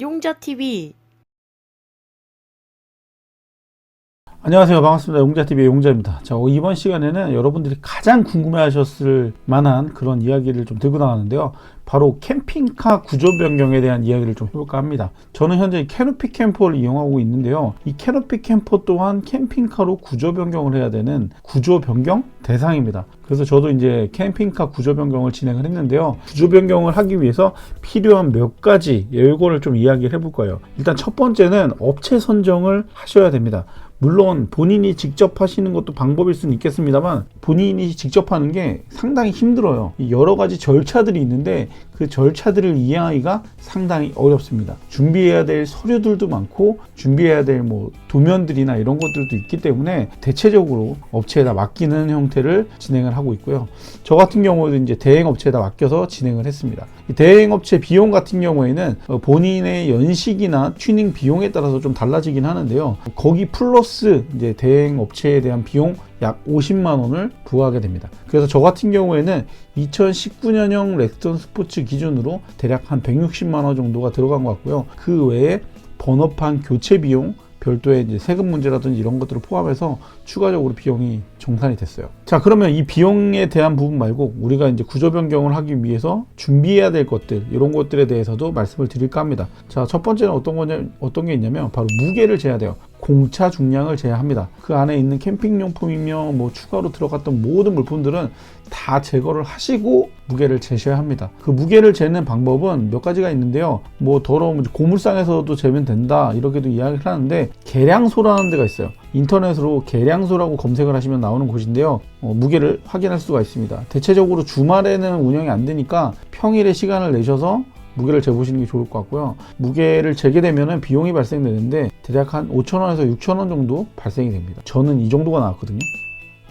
용자TV 안녕하세요. 반갑습니다. 용자TV의 용자입니다. 자, 어, 이번 시간에는 여러분들이 가장 궁금해 하셨을 만한 그런 이야기를 좀 들고 나가는데요. 바로 캠핑카 구조 변경에 대한 이야기를 좀 해볼까 합니다. 저는 현재 캐노피 캠퍼를 이용하고 있는데요. 이 캐노피 캠퍼 또한 캠핑카로 구조 변경을 해야 되는 구조 변경 대상입니다. 그래서 저도 이제 캠핑카 구조 변경을 진행을 했는데요. 구조 변경을 하기 위해서 필요한 몇 가지 예고를 좀 이야기를 해볼 거예요. 일단 첫 번째는 업체 선정을 하셔야 됩니다. 물론 본인이 직접 하시는 것도 방법일 수는 있겠습니다만 본인이 직접 하는 게 상당히 힘들어요. 이 여러 가지 절차들이 있는데 그 절차들을 이해하기가 상당히 어렵습니다. 준비해야 될 서류들도 많고 준비해야 될 뭐 도면들이나 이런 것들도 있기 때문에 대체적으로 업체에다 맡기는 형태를 진행을 하고 있고요. 저 같은 경우도 이제 대행 업체에다 맡겨서 진행을 했습니다. 이 대행 업체 비용 같은 경우에는 어, 본인의 연식이나 튜닝 비용에 따라서 좀 달라지긴 하는데요. 거기 플러스 이제 대행 업체에 대한 비용 약 50만 원을 부과하게 됩니다. 그래서 저 같은 경우에는 2019년형 렉스턴 스포츠 기준으로 대략 한 160만 원 정도가 들어간 것 같고요. 그 외에 번호판 교체 비용 별도의 이제 세금 문제라든지 이런 것들을 포함해서 추가적으로 비용이 정산이 됐어요. 자, 그러면 이 비용에 대한 부분 말고 우리가 이제 구조 변경을 하기 위해서 준비해야 될 것들 이런 것들에 대해서도 말씀을 드릴까 합니다. 자, 첫 번째는 어떤 거냐 어떤 게 있냐면 바로 무게를 재야 돼요. 공차 중량을 제외합니다. 그 안에 있는 캠핑용품이며 뭐 추가로 들어갔던 모든 물품들은 다 제거를 하시고 무게를 재셔야 합니다. 그 무게를 재는 방법은 몇 가지가 있는데요. 뭐 더러우면 고물상에서도 재면 된다 이렇게도 이야기를 하는데 계량소라는 데가 있어요. 인터넷으로 계량소라고 검색을 하시면 나오는 곳인데요. 어, 무게를 확인할 수가 있습니다. 대체적으로 주말에는 운영이 안 되니까 평일에 시간을 내셔서 무게를 재보시는 게 좋을 것 같고요. 무게를 재게 되면 비용이 발생되는데 대략 한 5,000원에서 6,000원 정도 발생이 됩니다. 저는 이 정도가 나왔거든요.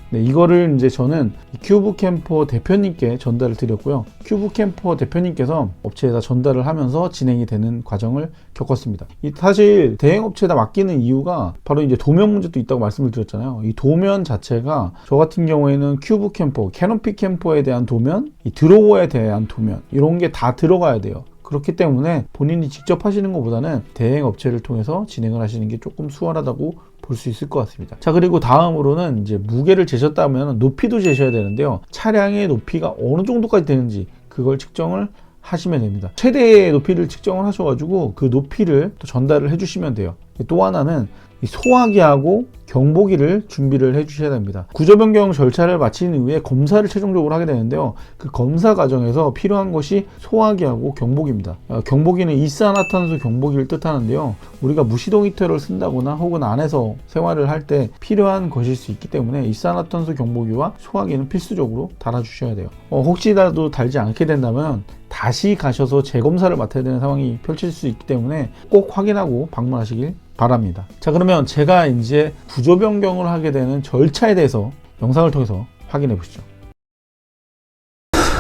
네, 이거를 이제 저는 큐브 캠퍼 대표님께 전달을 드렸고요. 큐브 캠퍼 대표님께서 업체에다 전달을 하면서 진행이 되는 과정을 겪었습니다. 이 사실 대행 업체에다 맡기는 이유가 바로 이제 도면 문제도 있다고 말씀을 드렸잖아요. 이 도면 자체가 저 같은 경우에는 큐브 캠퍼, 캐노피 캠퍼에 대한 도면, 이 드로워에 대한 도면 이런 게 다 들어가야 돼요. 그렇기 때문에 본인이 직접 하시는 것보다는 대행 업체를 통해서 진행을 하시는 게 조금 수월하다고 볼 수 있을 것 같습니다. 자, 그리고 다음으로는 이제 무게를 재셨다면 높이도 재셔야 되는데요. 차량의 높이가 어느 정도까지 되는지 그걸 측정을 하시면 됩니다. 최대의 높이를 측정을 하셔가지고 그 높이를 또 전달을 해주시면 돼요. 또 하나는 이 소화기하고 경보기를 준비를 해 주셔야 됩니다. 구조 변경 절차를 마친 이후에 검사를 최종적으로 하게 되는데요. 그 검사 과정에서 필요한 것이 소화기하고 경보기입니다. 어, 경보기는 이산화탄소 경보기를 뜻하는데요. 우리가 무시동 히터를 쓴다거나 혹은 안에서 생활을 할 때 필요한 것일 수 있기 때문에 이산화탄소 경보기와 소화기는 필수적으로 달아주셔야 돼요. 어, 혹시라도 달지 않게 된다면 다시 가셔서 재검사를 맡아야 되는 상황이 펼칠 수 있기 때문에 꼭 확인하고 방문하시길 바랍니다. 자, 그러면 제가 이제 구조 변경을 하게 되는 절차에 대해서 영상을 통해서 확인해 보시죠.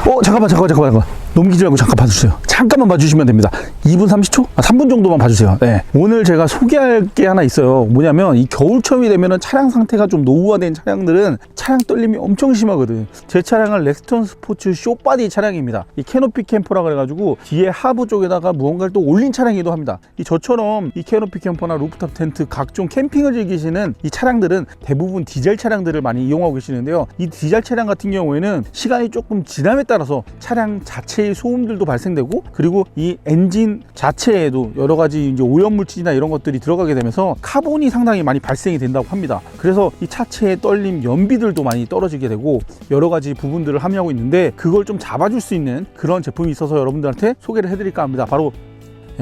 어 잠깐만 잠깐만 잠깐만 잠깐만. 넘기지 말고 잠깐 봐주세요. 잠깐만 봐주시면 됩니다. 2분 30초? 아, 3분 정도만 봐주세요. 네. 오늘 제가 소개할 게 하나 있어요. 뭐냐면 이 겨울철이 되면은 차량 상태가 좀 노후화된 차량들은 차량 떨림이 엄청 심하거든. 제 차량은 렉스턴 스포츠 쇼바디 차량입니다. 이 캐노피 캠퍼라 그래가지고 뒤에 하부 쪽에다가 무언가를 또 올린 차량이기도 합니다. 이 저처럼 이 캐노피 캠퍼나 루프탑 텐트 각종 캠핑을 즐기시는 이 차량들은 대부분 디젤 차량들을 많이 이용하고 계시는데요. 이 디젤 차량 같은 경우에는 시간이 조금 지남에 따라서 차량 자체 의 소음들도 발생되고 그리고 이 엔진 자체에도 여러 가지 이제 오염 물질이나 이런 것들이 들어가게 되면서 카본이 상당히 많이 발생이 된다고 합니다. 그래서 이 차체의 떨림 연비들도 많이 떨어지게 되고 여러 가지 부분들을 함유하고 있는데 그걸 좀 잡아줄 수 있는 그런 제품이 있어서 여러분들한테 소개를 해드릴까 합니다. 바로 네,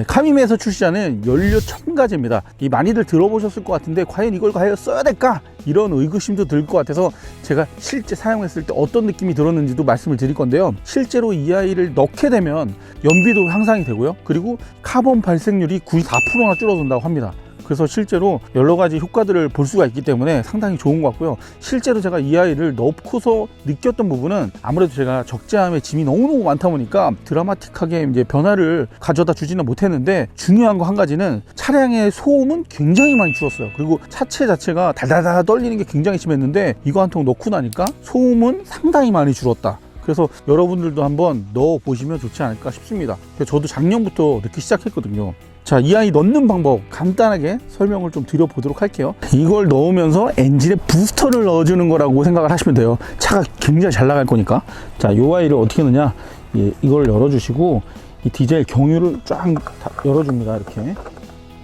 카미메에서 출시하는 연료 첨가제입니다. 이 많이들 들어보셨을 것 같은데 과연 이걸 과연 써야 될까? 이런 의구심도 들 것 같아서 제가 실제 사용했을 때 어떤 느낌이 들었는지도 말씀을 드릴 건데요. 실제로 이 아이를 넣게 되면 연비도 향상이 되고요. 그리고 카본 발생률이 94%나 줄어든다고 합니다. 그래서 실제로 여러 가지 효과들을 볼 수가 있기 때문에 상당히 좋은 것 같고요. 실제로 제가 이 아이를 넣고서 느꼈던 부분은 아무래도 제가 적재함에 짐이 너무너무 많다 보니까 드라마틱하게 이제 변화를 가져다 주지는 못했는데 중요한 거 한 가지는 차량의 소음은 굉장히 많이 줄었어요. 그리고 차체 자체가 달달달 떨리는 게 굉장히 심했는데 이거 한 통 넣고 나니까 소음은 상당히 많이 줄었다. 그래서 여러분들도 한번 넣어 보시면 좋지 않을까 싶습니다. 저도 작년부터 넣기 시작했거든요. 자, 이 아이 넣는 방법 간단하게 설명을 좀 드려보도록 할게요. 이걸 넣으면서 엔진에 부스터를 넣어주는 거라고 생각을 하시면 돼요. 차가 굉장히 잘 나갈 거니까. 자, 이 아이를 어떻게 넣냐? 예, 이걸 열어주시고 이 디젤 경유를 쫙다 열어줍니다. 이렇게.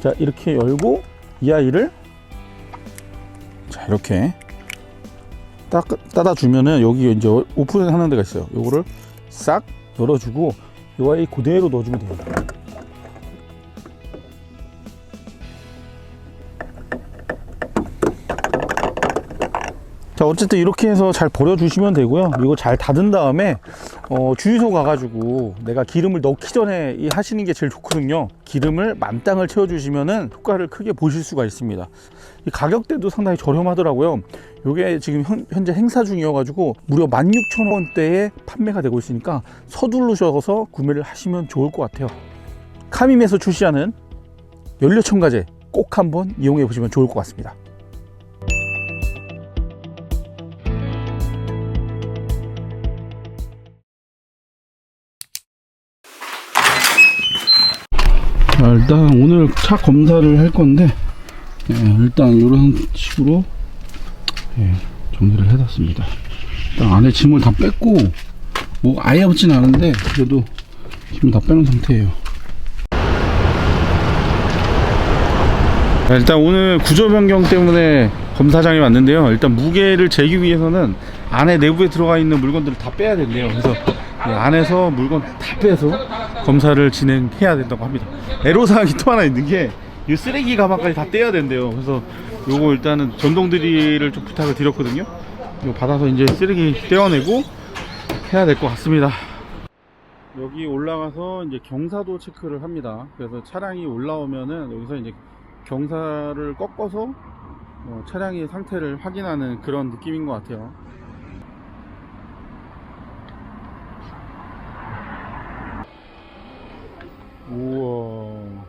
자, 이렇게 열고 이 아이를 자, 이렇게 딱 닫아주면은 여기 이제 오픈하는 데가 있어요. 요거를 싹 열어주고 이 아이 그대로 넣어주면 돼요. 자 어쨌든 이렇게 해서 잘 버려주시면 되고요. 이거 잘 닫은 다음에 어, 주유소 가가지고 내가 기름을 넣기 전에 이 하시는 게 제일 좋거든요. 기름을 만땅을 채워주시면은 효과를 크게 보실 수가 있습니다. 이 가격대도 상당히 저렴하더라고요. 요게 지금 현, 현재 행사 중이어가지고 무려 16,000원대에 판매가 되고 있으니까 서두르셔서 구매를 하시면 좋을 것 같아요. 카밈에서 출시하는 연료 첨가제 꼭 한번 이용해 보시면 좋을 것 같습니다 자, 일단 오늘 차 검사를 할 건데 예, 일단 이런 식으로 예, 정리를 해놨습니다. 일단 안에 짐을 다 뺐고 뭐 아예 없진 않은데 그래도 짐을 다 빼놓은 상태예요. 일단 오늘 구조 변경 때문에 검사장에 왔는데요. 일단 무게를 재기 위해서는 안에 내부에 들어가 있는 물건들을 다 빼야 된대요. 그래서 이 안에서 물건 다 빼서 검사를 진행해야 된다고 합니다. 애로사항이 또 하나 있는 게 이 쓰레기 가방까지 다 떼야 된대요. 그래서 요거 일단은 전동 드릴을 좀 부탁을 드렸거든요. 이거 받아서 이제 쓰레기 떼어내고 해야 될 것 같습니다. 여기 올라가서 이제 경사도 체크를 합니다. 그래서 차량이 올라오면은 여기서 이제 경사를 꺾어서 어, 차량의 상태를 확인하는 그런 느낌인 것 같아요. 우와.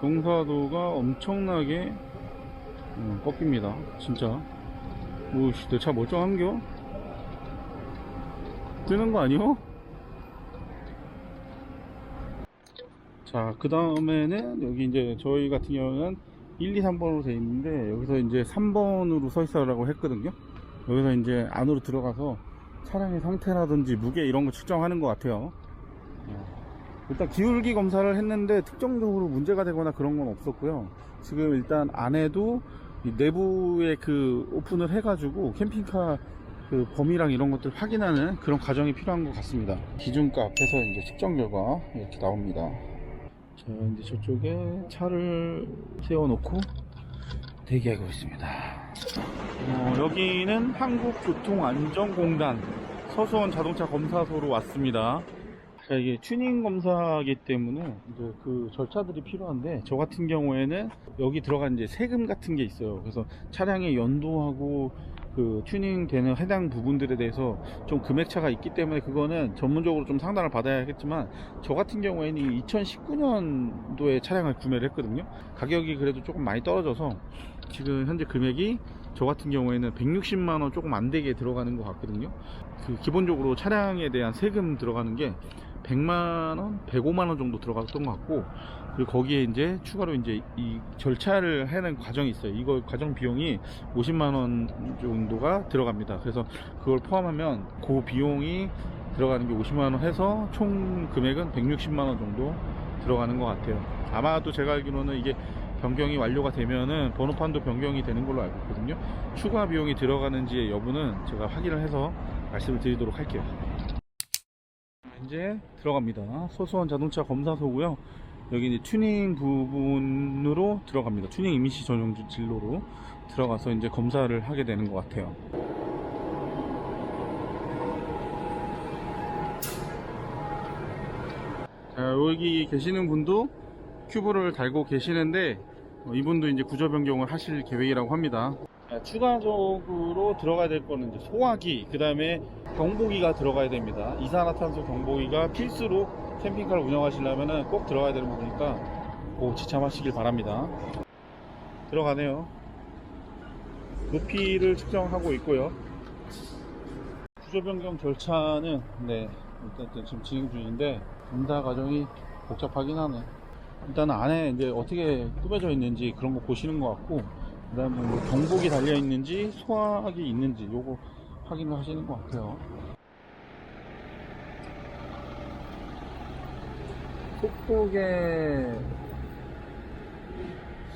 경사도가 엄청나게 어, 꺾입니다. 진짜. 오씨, 내 차 멀쩡한겨? 뜨는 거 아니요? 자, 그 다음에는 여기 이제 저희 같은 경우는 1, 2, 3번으로 되어 있는데 여기서 이제 3번으로 서 있어라고 했거든요. 여기서 이제 안으로 들어가서 차량의 상태라든지 무게 이런 거 측정하는 것 같아요. 어. 일단 기울기 검사를 했는데 특정적으로 문제가 되거나 그런 건 없었고요. 지금 일단 안에도 이 내부에 그 오픈을 해가지고 캠핑카 그 범위랑 이런 것들 확인하는 그런 과정이 필요한 것 같습니다. 기준값 해서 이제 측정 결과 이렇게 나옵니다. 자, 이제 저쪽에 차를 세워놓고 대기하고 있습니다. 어, 여기는 한국교통안전공단 서수원 자동차 검사소로 왔습니다. 자, 이게 튜닝 검사이기 때문에 이제 그 절차들이 필요한데 저 같은 경우에는 여기 들어간 이제 세금 같은 게 있어요. 그래서 차량의 연도하고 그 튜닝 되는 해당 부분들에 대해서 좀 금액차가 있기 때문에 그거는 전문적으로 좀 상담을 받아야겠지만 저 같은 경우에는 2019년도에 차량을 구매를 했거든요. 가격이 그래도 조금 많이 떨어져서 지금 현재 금액이 저 같은 경우에는 160만 원 조금 안 되게 들어가는 것 같거든요. 그 기본적으로 차량에 대한 세금 들어가는 게 100만 원, 105만 원 정도 들어갔던 것 같고 그리고 거기에 이제 추가로 이제 이 절차를 하는 과정이 있어요. 이거 과정 비용이 50만 원 정도가 들어갑니다. 그래서 그걸 포함하면 그 비용이 들어가는 게 50만 원 해서 총 금액은 160만 원 정도 들어가는 것 같아요. 아마도 제가 알기로는 이게 변경이 완료가 되면은 번호판도 변경이 되는 걸로 알고 있거든요. 추가 비용이 들어가는지의 여부는 제가 확인을 해서 말씀을 드리도록 할게요. 이제 들어갑니다. 소수원 자동차 검사소고요. 여기 이제 튜닝 부분으로 들어갑니다. 튜닝 이미시 전용 진로로 들어가서 이제 검사를 하게 되는 것 같아요. 자, 여기 계시는 분도 큐브를 달고 계시는데 어, 이분도 이제 구조 변경을 하실 계획이라고 합니다. 자, 추가적으로 들어가야 될 거는 이제 소화기, 그 다음에 경보기가 들어가야 됩니다. 이산화탄소 경보기가 필수로 캠핑카를 운영하시려면 꼭 들어가야 되는 부분이니까 꼭 지참하시길 바랍니다. 들어가네요. 높이를 측정하고 있고요. 구조 변경 절차는 네 일단 지금 진행 중인데 검사 과정이 복잡하긴 하네. 일단 안에 이제 어떻게 꾸며져 있는지 그런 거 보시는 것 같고 그 다음에 뭐 경복이 달려 있는지 소화기 있는지 요거 확인을 하시는 것 같아요. 속도계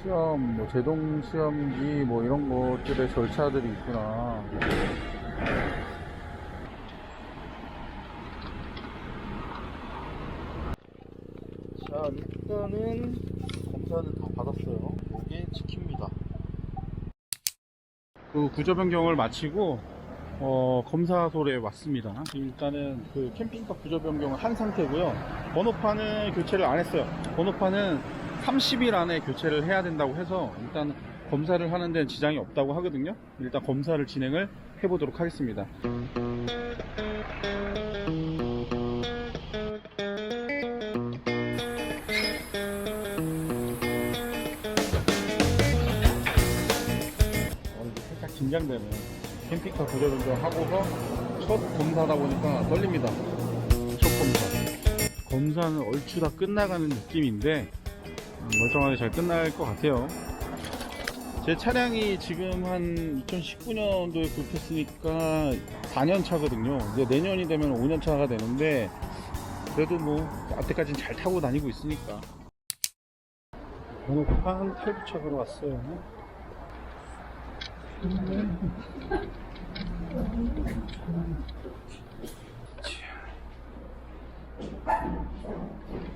시험, 뭐 제동 시험기 뭐 이런 것들의 절차들이 있구나. 자, 일단은 검사는 다 받았어요. 이게 지킵니다. 그 구조 변경을 마치고 어, 검사소에 왔습니다. 일단은 그 캠핑카 구조 변경을 한 상태고요. 번호판은 교체를 안 했어요. 번호판은 30일 안에 교체를 해야 된다고 해서 일단 검사를 하는 데는 지장이 없다고 하거든요. 일단 검사를 진행을 해보도록 하겠습니다. 긴장되네. 캠핑카 구조 변경하고서 첫 검사다 보니까 떨립니다. 첫 검사. 검사는 얼추 다 끝나가는 느낌인데 음, 멀쩡하게 잘 끝날 것 같아요. 제 차량이 지금 한 2019년도에 구입했으니까 4년 차거든요. 이제 내년이 되면 5년 차가 되는데 그래도 뭐 아때까지는 잘 타고 다니고 있으니까. 번호판 탈부착으로 왔어요.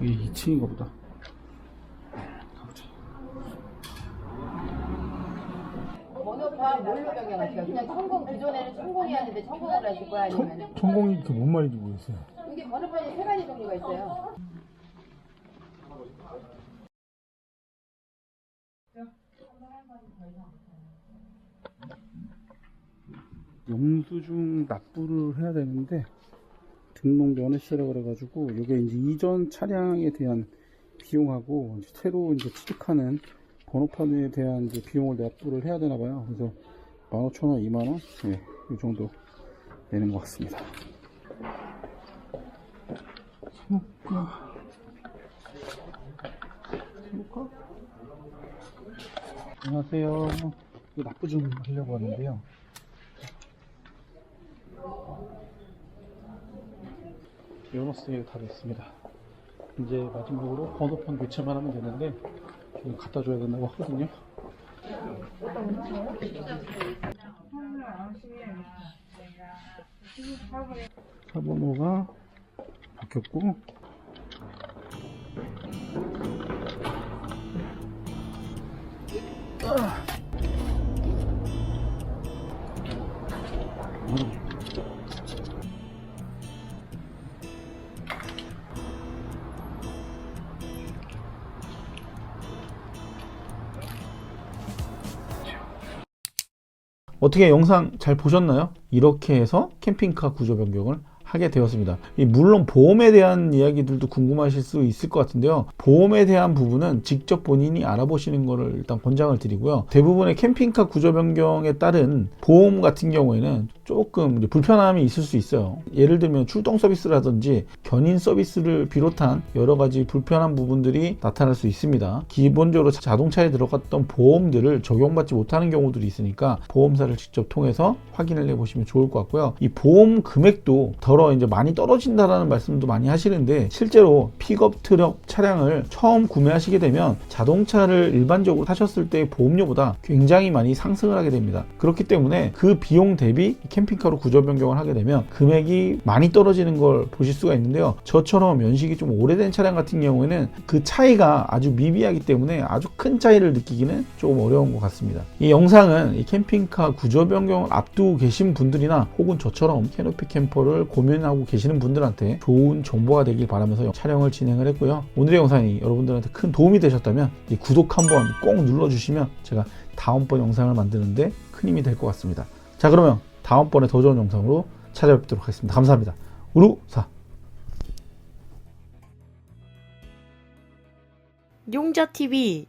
이게 2층인가 보다. 가보자. 번호판 뭘로 변경하실까요? 그냥 천공 기존에는 천공이었는데 천공으로 하실 거야 아니면 천공이 그뭔 말인지 모르겠어요. 이게 번호판이 세 가지 종류가 있어요. 영수증 납부를 해야 되는데 등록 면허세라 그래가지고 이게 이제 이전 차량에 대한 비용하고 이제 새로 이제 취득하는 번호판에 대한 이제 비용을 납부를 해야 되나 봐요. 그래서 15,000원, 2만원, 예, 이 정도 내는 것 같습니다. 사모가 사모가 안녕하세요. 납부 좀 하려고 하는데요. 요너스에 다 됐습니다. 이제 마지막으로 번호판 교체만 하면 되는데 지금 갖다 줘야 된다고 하거든요. 차번호가 바뀌었고 어떻게 영상 잘 보셨나요? 이렇게 해서 캠핑카 구조 변경을 하게 되었습니다. 이 물론 보험에 대한 이야기들도 궁금하실 수 있을 것 같은데요. 보험에 대한 부분은 직접 본인이 알아보시는 것을 일단 권장을 드리고요. 대부분의 캠핑카 구조 변경에 따른 보험 같은 경우에는 조금 불편함이 있을 수 있어요. 예를 들면 출동 서비스라든지 견인 서비스를 비롯한 여러 가지 불편한 부분들이 나타날 수 있습니다. 기본적으로 자동차에 들어갔던 보험들을 적용받지 못하는 경우들이 있으니까 보험사를 직접 통해서 확인을 해 보시면 좋을 것 같고요. 이 보험 금액도 더러 이제 많이 떨어진다라는 말씀도 많이 하시는데 실제로 픽업 트럭 차량을 처음 구매하시게 되면 자동차를 일반적으로 타셨을 때의 보험료보다 굉장히 많이 상승을 하게 됩니다. 그렇기 때문에 그 비용 대비 캠핑카로 구조 변경을 하게 되면 금액이 많이 떨어지는 걸 보실 수가 있는데요. 저처럼 연식이 좀 오래된 차량 같은 경우에는 그 차이가 아주 미비하기 때문에 아주 큰 차이를 느끼기는 조금 어려운 것 같습니다. 이 영상은 이 캠핑카 구조 변경을 앞두고 계신 분들이나 혹은 저처럼 캐노피 캠퍼를 고민하고 계시는 분들한테 좋은 정보가 되길 바라면서 촬영을 진행을 했고요. 오늘의 영상이 여러분들한테 큰 도움이 되셨다면 이 구독 한번 꼭 눌러주시면 제가 다음번 영상을 만드는데 큰 힘이 될 것 같습니다. 자 그러면 다음번에 더 좋은 영상으로 찾아뵙도록 하겠습니다. 감사합니다. 우루사 용자TV